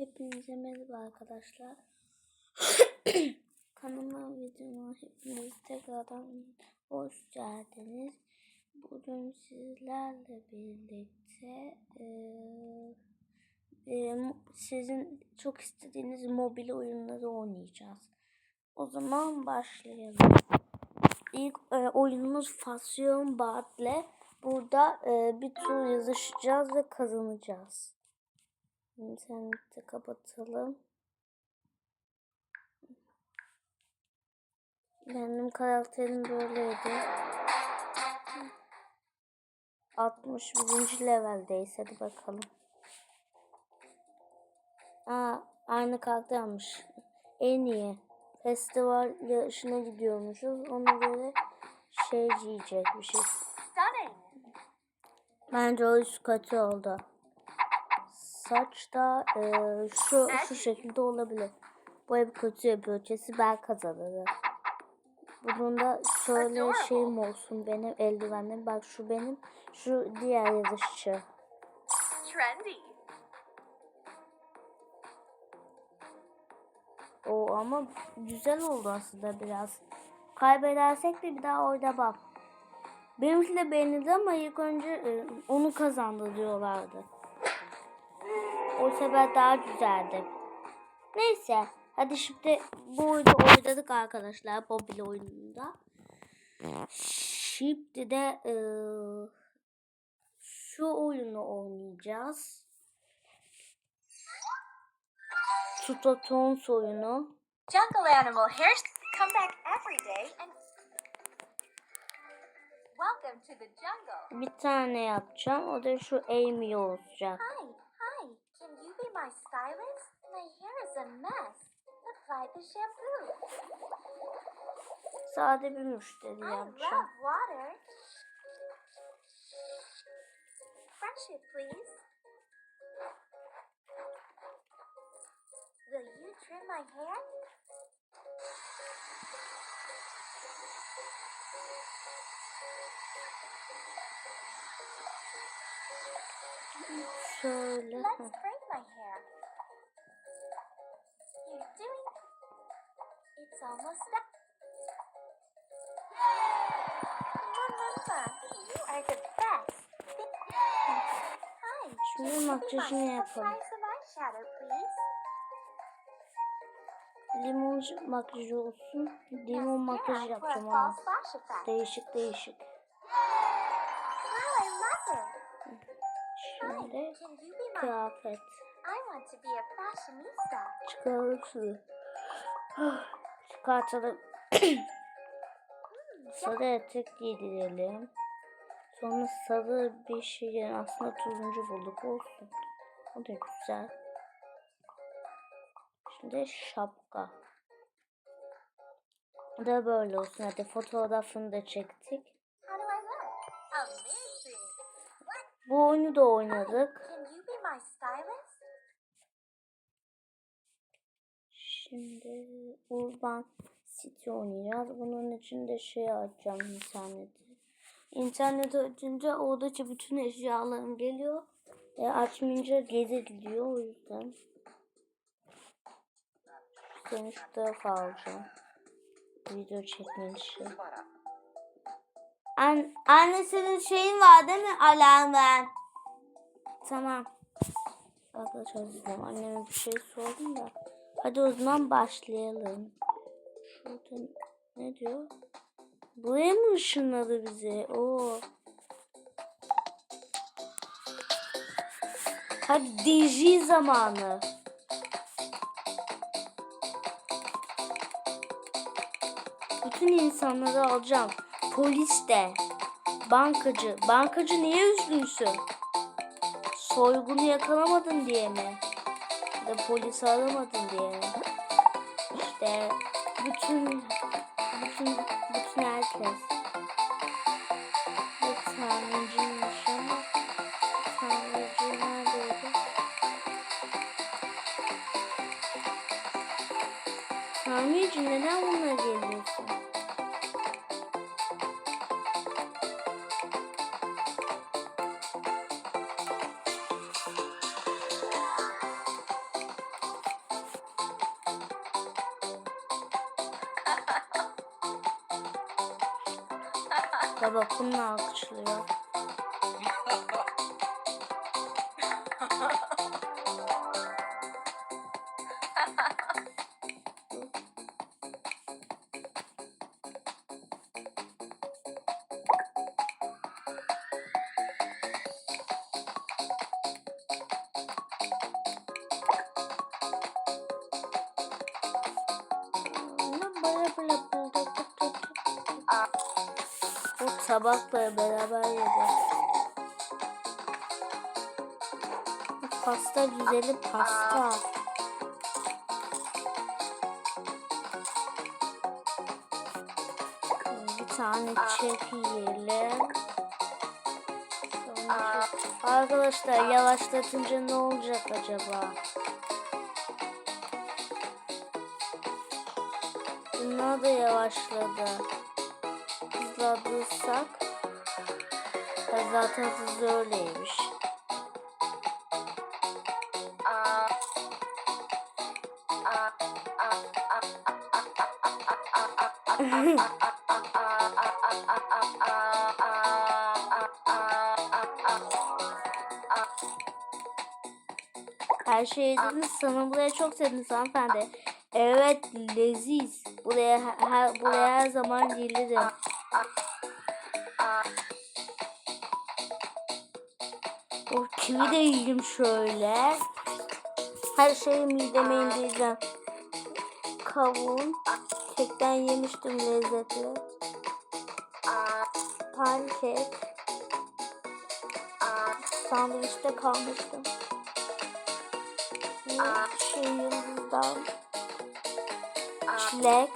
Hepinize merhaba arkadaşlar. Kanalıma videoma hepiniz tekrardan hoş geldiniz. Bugün sizlerle birlikte eee, eee, sizin çok istediğiniz mobil oyunları oynayacağız. O zaman başlayalım. İlk eee, oyunumuz Fasyon Battle. Burada eee, bir tur yazışacağız ve kazanacağız. İnterneti kapatalım. Benim karakterim böyleydi. 61. leveldeyiz. Hadi bakalım. Aa, aynı karakter almış. En iyi. Festival yarışına gidiyormuşuz. Ona göre şey. Stunning. Bence o üst kötü oldu. Saç da eee, şu şu şekilde olabilir. Bu hep kötü yapıyor. Kesin ben kazanırım. Bunun da şöyle şeyim olsun benim eldivenlerim. Bak şu benim, şu diğer yazışçı. Trendy. O ama güzel oldu aslında biraz. Kaybedersek de bir daha oynamam. Benimki de beğenildi ama ilk önce e, onu kazandı diyorlardı. O sefer daha güzeldi. Neyse. Hadi şimdi bu oyunu oynadık arkadaşlar. Mobil oyununda. Şimdi de e, şu oyunu oynayacağız. Tutatons oyunu. Jungle animal hairs come back every day and welcome to the jungle. Bir tane yapacağım. O da şu Amy olacak. Hi, my stylist? My hair is a mess. Apply the shampoo. Sade bir müşteri I yapacağım. love water. Brush it, please. Will you trim my hair? Şöyle. Let's heh. The best. Hi. Şimdi makyajını yapalım. Limon makyajı olsun. Limon makyajı yapacağım ama. Değişik değişik. Şimdi kıyafet. I Çıkartalım. sarı etek giydirelim. Sonra sarı bir şey aslında turuncu bulduk olsun. O da güzel. Şimdi şapka. Da böyle olsun. Hadi fotoğrafını da çektik. Bu oyunu da oynadık. Şimdi Urban City oynayacağız. Bunun için de şey açacağım interneti. İnterneti açınca oradaki bütün eşyalarım geliyor. E, açmayınca geri gidiyor o yüzden. Seni şu tarafa alacağım. Video çekme işi. An anne senin şeyin var değil mi? Alarmın. Tamam. Arkadaşlar. Anneme bir şey sordum da. Hadi o zaman başlayalım. Şurada ne diyor? Buraya mı ışınladı bizi? Oo. Hadi DJ zamanı. Bütün insanları alacağım. Polis de. Bankacı. Bankacı niye üzgünsün? Soygunu yakalamadın diye mi? Ya da polisi aramadın diye? İşte bütün bütün bütün herkes. Bir Ve bak bununla alkışlıyor. Bu tabakla beraber yedi. Pasta güzeli pasta. Bir tane çek yiyelim. Arkadaşlar yavaşlatınca ne olacak acaba? Bunlar da yavaşladı. Hızlandırsak. Zaten hızlı öyleymiş. Her şey yediniz sanırım buraya çok sevdiniz hanımefendi. Evet leziz. Buraya her, buraya her zaman gelirim. O kivi de yiyeyim şöyle. Her şeyi mideme indireceğim. Kavun. Kekten yemiştim lezzetli. Pankek. Sandviçte kalmıştım. Şey yıldızdan. Çilek.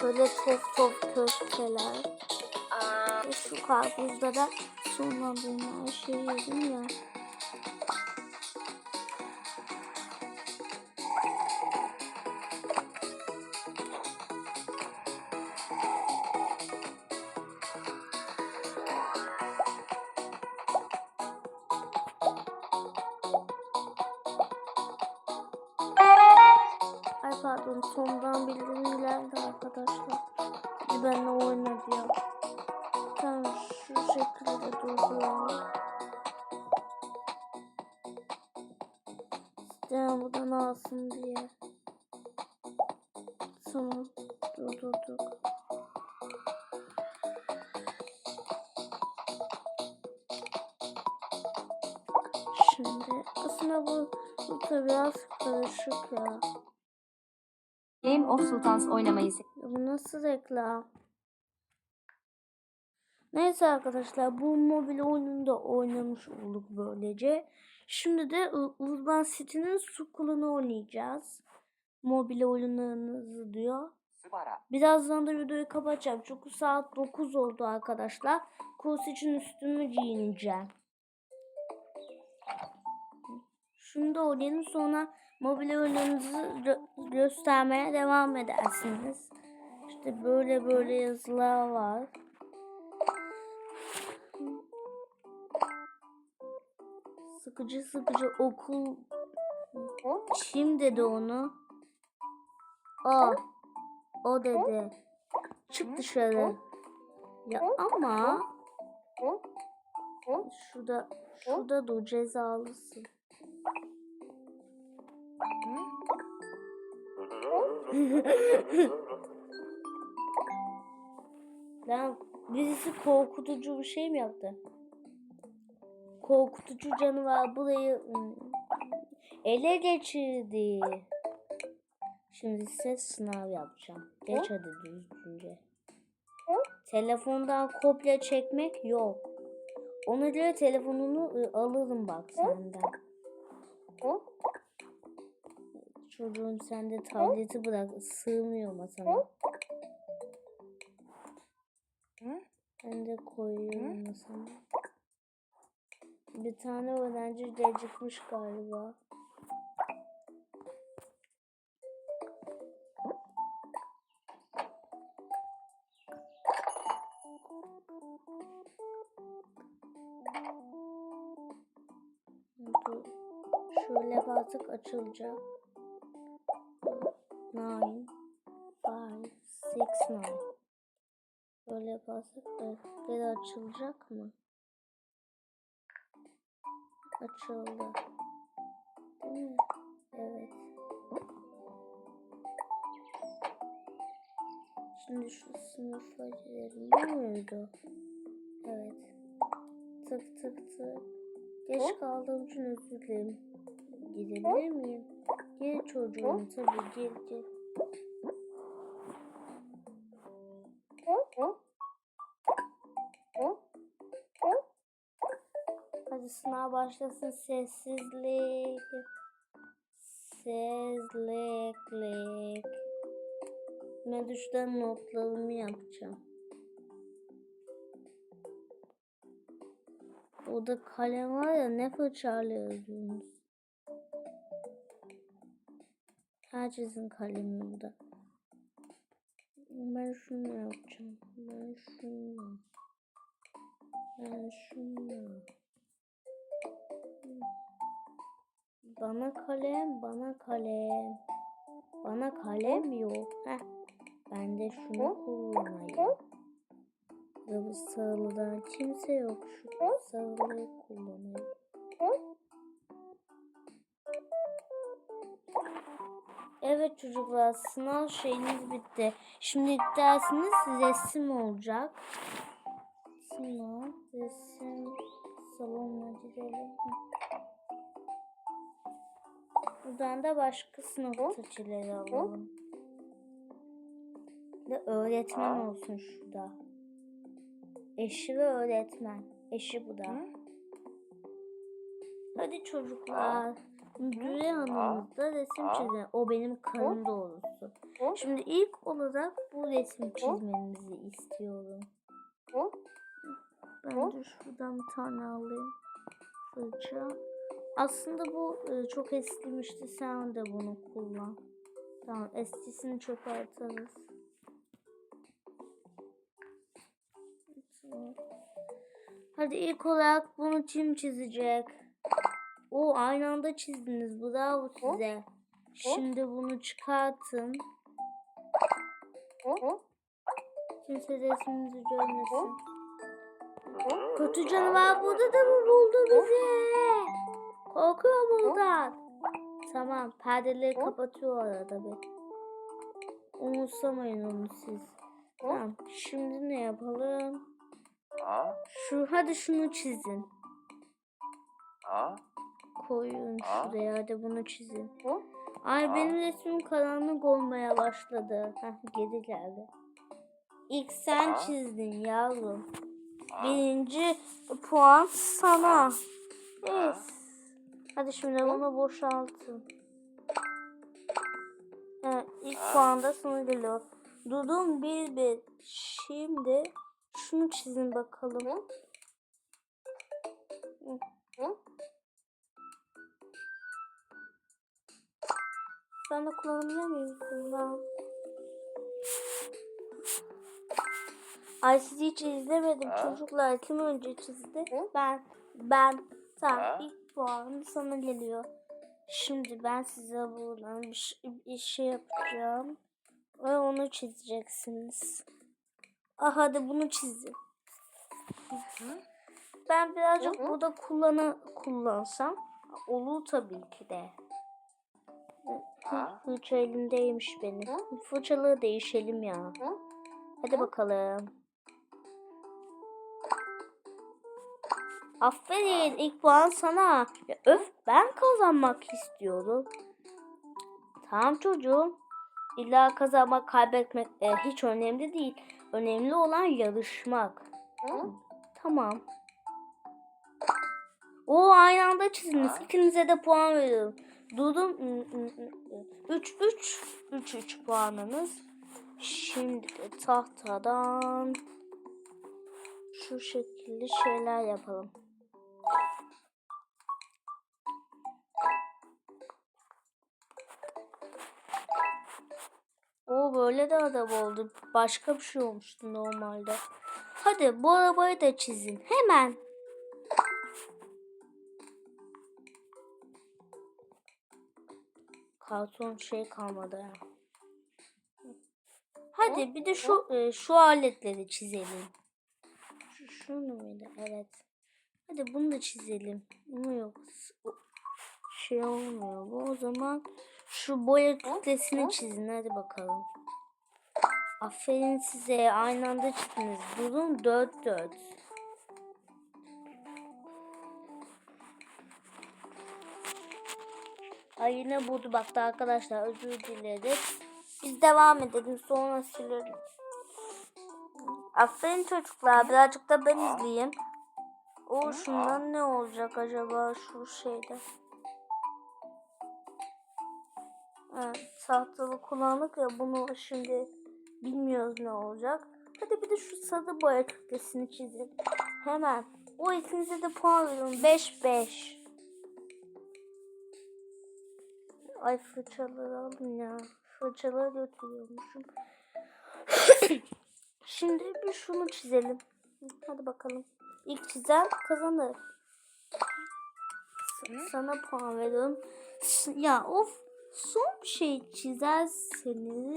Şöyle top top köfteler. Ve şu karpuzda da sonlandığım her şeyi yedim ya. Pardon sondan bildirim geldi arkadaşlar. Hadi benimle oyna durdurduk. Şimdi aslında bu, bu da biraz karışık ya. Game of Sultans oynamayı Bu nasıl reklam? Neyse arkadaşlar bu mobil oyununda oynamış olduk böylece. Şimdi de Urban City'nin Sukulunu oynayacağız. Mobil oyunlarınızı diyor. Birazdan da videoyu kapatacağım. Çünkü saat 9 oldu arkadaşlar. Kurs için üstümü giyineceğim. Da oynayalım sonra mobil oyunlarınızı gö- göstermeye devam edersiniz. İşte böyle böyle yazılar var. Sıkıcı sıkıcı okul. Kim dedi onu? O. O dedi. Çık dışarı. Ya ama şurada şurada dur cezalısın. Lan birisi korkutucu bir şey mi yaptı? Korkutucu canavar burayı ele geçirdi. Şimdi size sınav yapacağım. Geç hadi düzgünce. Telefondan kopya çekmek yok. Ona göre telefonunu ı, alırım bak senden. Çocuğum sen de tableti bırak. Sığmıyor masana. Ben de koyuyorum masana. Bir tane öğrenci gecikmiş galiba. Açılacak. Nine, five, ilk sınav. Böyle yaparsak geri açılacak mı? Açıldı. Değil mi? Evet. Şimdi şu sınıfa girelim. Bu muydu? Evet. Tık tık tık. Geç kaldığım için özür dilerim. Gidebilir miyim? Gel çocuğum tabii gel gel. Hadi sınav başlasın sessizlik. Sessizlik. Ben düşten notlarımı yapacağım. Orada kalem var ya ne fırçayla yazıyorsunuz. Herkesin kalemi burada. Ben şunu yapacağım. Ben şunu. Ben şunu. Bana kalem, bana kalem. Bana kalem yok. Heh. Ben de şunu kullanayım. Bu sarılıdan kimse yok. Şu sarılıyı kullanayım. Evet çocuklar sınav şeyiniz bitti. Şimdi dersiniz resim olacak. Sınav, resim, salonuna gidelim. Buradan da başka sınıf seçileri alalım. Ve öğretmen olsun şurada. Eşi ve öğretmen. Eşi bu da. Hadi çocuklar. Müdüre hanımız da resim çizer. O benim karım doğrusu. Şimdi ilk olarak bu resmi çizmenizi istiyorum. Ben de şuradan bir tane alayım. Fırça. Aslında bu e, çok eskimişti. Sen de bunu kullan. Tamam eskisini çöpe atarız. Hadi ilk olarak bunu kim çizecek? O aynı anda çizdiniz. Bravo size. Şimdi bunu çıkartın. Kimse resminizi görmesin. Kötü canavar burada da mı buldu bizi? Korkuyor buradan. Tamam perdeleri kapatıyor arada bir. Umursamayın onu siz. Tamam şimdi ne yapalım? Şu hadi şunu çizin. Koyun şuraya hadi bunu çizin. Ay benim resmim karanlık olmaya başladı. Heh, geri geldi. İlk sen çizdin yavrum. Birinci puan sana. Evet. Hadi şimdi bunu boşaltın. Evet, ilk puan da sana geliyor. Dudum bir bir. Şimdi şunu çizin bakalım. Ben de kullanabilir miyim? Kullan. Ay sizi hiç izlemedim çocuklar. Kim önce çizdi? Ben. Ben. Tamam ilk puan sana geliyor. Şimdi ben size buradan bir, bir şey yapacağım. Ve onu çizeceksiniz. Ah hadi bunu çizin. Ben birazcık burada kullanı kullansam olur tabii ki de. Fırça elimdeymiş benim. Fırçalığı değişelim ya. Hadi bakalım. Aferin ilk puan sana. Ya öf ben kazanmak istiyorum. Tamam çocuğum. İlla kazanmak kaybetmek e, hiç önemli değil. Önemli olan yarışmak. Tamam. O aynı anda çiziniz. İkinize de puan veriyorum. Dudum 3 3 3 3 puanınız. Şimdi tahtadan şu şekilde şeyler yapalım. O böyle de araba oldu. Başka bir şey olmuştu normalde. Hadi bu arabayı da çizin. Hemen. Karton şey kalmadı. Hadi bir de şu e, şu aletleri çizelim. Şu, şunu muydu? Evet. Hadi bunu da çizelim. Bunu yok. Şey olmuyor bu. O zaman şu boya kütlesini çizin. Hadi bakalım. Aferin size. Aynı anda çizdiniz. Durun dört dört. Ay yine buldu baktı arkadaşlar. Özür dilerim. Biz devam edelim. Sonra silerim. Aferin çocuklar. Birazcık da ben izleyeyim. O şundan ne olacak acaba şu şeyde? Evet, tahtalı kullandık ya bunu şimdi bilmiyoruz ne olacak. Hadi bir de şu sarı boya kütlesini çizelim. Hemen. O ikinize de puan veriyorum. 5 Ay fırçaları alın ya. Fırçaları götürüyormuşum. Şimdi bir şunu çizelim. Hadi bakalım. İlk çizen kazanır. Sana puan veriyorum. Ya of son bir şey çizerseniz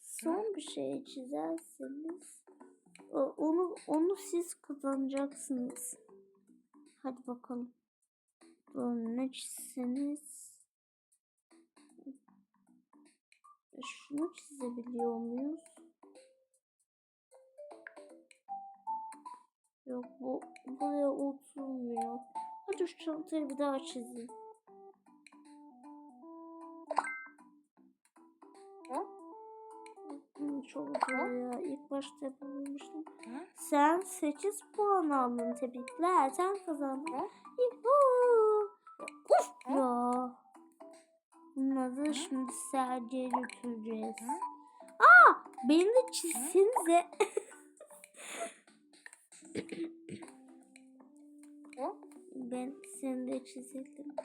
son bir şey çizerseniz onu onu siz kazanacaksınız. Hadi bakalım. Ne çizseniz şunu çizebiliyor muyuz? Yok bu buraya oturmuyor. Hadi şu çantayı bir daha çizeyim. Çok zor ya. İlk başta yapabilmiştim. Sen 8 puan aldın. Tebrikler. Sen kazandın. Yuhuu. Uf ya. Bunları şimdi sergiye götüreceğiz. Aa, beni de çizsenize. ben seni de çizelim.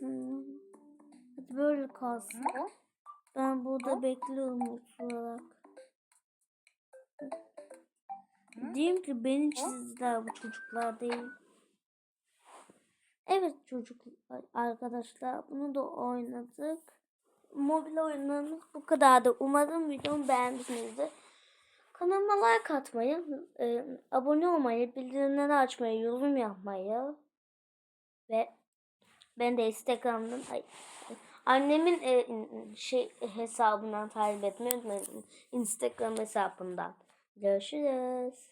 Tamam. Hadi böyle kalsın. Ben burada bekliyorum oturarak. Diyeyim ki beni çizdiler bu çocuklar değil. Evet çocuklar arkadaşlar bunu da oynadık. Mobil oyunlarımız bu kadardı. Umarım videomu beğenmişsinizdir. Kanalıma like atmayı, e, abone olmayı, bildirimleri açmayı, yorum yapmayı ve ben de Instagram'dan ay, annemin e, şey hesabından takip etmeyi unutmayın. Instagram hesabından. Görüşürüz.